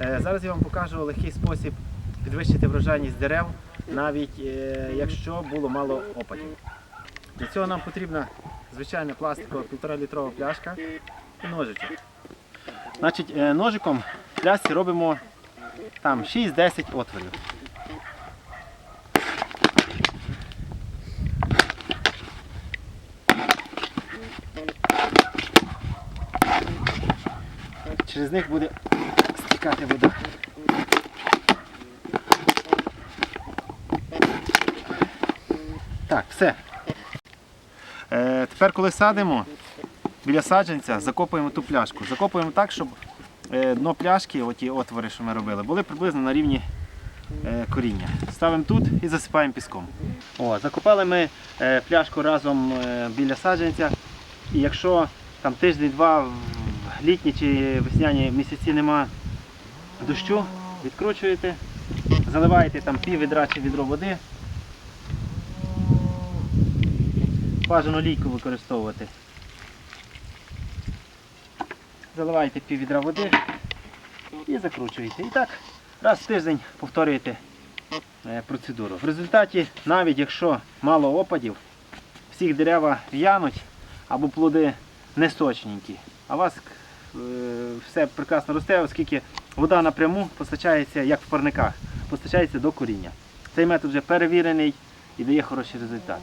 Е, Зараз я вам покажу легкий спосіб підвищити врожайність дерев, навіть е, якщо було мало опадів. Для цього нам потрібна звичайна пластикова 1,5 літрова пляшка і ножичок. Значить, е, ножиком в плясці робимо там 6-10 отворів. Через них буде стікати вода. Так, все. Е, тепер, коли садимо, біля саджанця закопуємо ту пляшку. Закопуємо так, щоб е, дно пляшки, оті отвори, що ми робили, були приблизно на рівні е, коріння. Ставимо тут і засипаємо піском. О, закопали ми е, пляшку разом біля саджанця. І якщо там тиждень-два в літні чи весняні місяці нема дощу, відкручуєте, заливаєте там пів відра чи відро води. Бажано лійку використовувати. Заливаєте пів відра води і закручуєте. І так раз в тиждень повторюєте е, процедуру. В результаті, навіть якщо мало опадів, всіх дерева в'януть або плоди не сочненькі, а у вас е, все прекрасно росте, оскільки вода напряму постачається, як в парниках, постачається до коріння. Цей метод вже перевірений і дає хороші результати.